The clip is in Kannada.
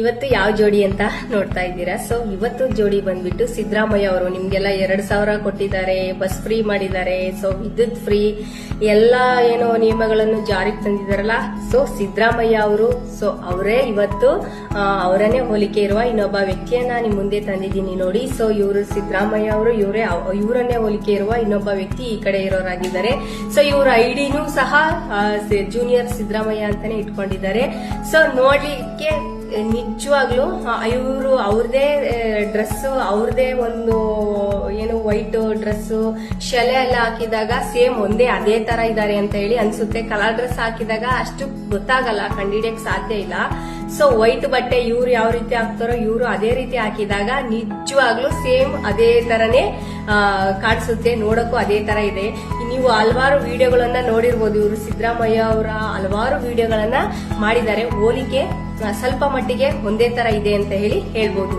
ಇವತ್ತು ಯಾವ ಜೋಡಿ ಅಂತ ನೋಡ್ತಾ ಇದ್ದೀರಾ? ಸೊ ಇವತ್ತು ಜೋಡಿ ಬಂದ್ಬಿಟ್ಟು ಸಿದ್ದರಾಮಯ್ಯ ಅವರು ನಿಮ್ಗೆಲ್ಲ ಎರಡ್ ಸಾವಿರ ಕೊಟ್ಟಿದ್ದಾರೆ, ಬಸ್ ಫ್ರೀ ಮಾಡಿದ್ದಾರೆ. ಸೊ ವಿದ್ಯುತ್ ಫ್ರೀ ಎಲ್ಲ ಏನೋ ನಿಯಮಗಳನ್ನು ಜಾರಿಗೆ ತಂದಿದಾರಲ್ಲ ಸೊ ಸಿದ್ದರಾಮಯ್ಯ ಅವರು ಸೊ ಅವರೇ ಇವತ್ತು ಅವರನ್ನೇ ಹೋಲಿಕೆ ಇರುವ ಇನ್ನೊಬ್ಬ ವ್ಯಕ್ತಿಯನ್ನ ನಿಮ್ ಮುಂದೆ ತಂದಿದ್ದೀನಿ ನೋಡಿ. ಸೊ ಇವರು ಸಿದ್ದರಾಮಯ್ಯ ಅವರು, ಇವರೇ ಇವರನ್ನೇ ಹೋಲಿಕೆ ಇರುವ ಇನ್ನೊಬ್ಬ ವ್ಯಕ್ತಿ ಈ ಕಡೆ ಇರೋರಾಗಿದ್ದಾರೆ. ಸೊ ಇವರ ಐಡಿನೂ ಸಹ ಜೂನಿಯರ್ ಸಿದ್ದರಾಮಯ್ಯ ಅಂತಾನೆ ಇಟ್ಕೊಂಡಿದ್ದಾರೆ. ಸೊ ನೋಡ್ಲಿಕ್ಕೆ ನಿಜವಾಗ್ಲು ಇವರು ಅವ್ರದೇ ಡ್ರೆಸ್ ಅವ್ರದೇ ಒಂದು, ಏನು ವೈಟ್ ಡ್ರೆಸ್ ಶೆಲೆ ಎಲ್ಲ ಹಾಕಿದಾಗ ಸೇಮ್ ಒಂದೇ ಅದೇ ತರ ಇದ್ದಾರೆ ಅಂತ ಹೇಳಿ ಅನ್ಸುತ್ತೆ. ಕಲರ್ ಡ್ರೆಸ್ ಹಾಕಿದಾಗ ಅಷ್ಟು ಗೊತ್ತಾಗಲ್ಲ, ಕಂಡಿಡಿಯಕ್ ಸಾಧ್ಯ ಇಲ್ಲ. ಸೊ ವೈಟ್ ಬಟ್ಟೆ ಇವ್ರು ಯಾವ ರೀತಿ ಹಾಕ್ತಾರೋ, ಇವರು ಅದೇ ರೀತಿ ಹಾಕಿದಾಗ ನಿಜವಾಗ್ಲೂ ಸೇಮ್ ಅದೇ ತರನೇ ಕಾಣಿಸುತ್ತೆ. ನೋಡಕ್ಕೂ ಅದೇ ತರ ಇದೆ. ನೀವು ಹಲವಾರು ವಿಡಿಯೋಗಳನ್ನ ನೋಡಿರ್ಬೋದು. ಇವರು ಸಿದ್ದರಾಮಯ್ಯ ಅವರ ಹಲವಾರು ವಿಡಿಯೋಗಳನ್ನ ಮಾಡಿದ್ದಾರೆ. ಹೋಲಿಕೆ ಸ್ವಲ್ಪ ಮಟ್ಟಿಗೆ ಒಂದೇ ತರ ಇದೆ ಅಂತ ಹೇಳಿ ಹೇಳ್ಬೋದು.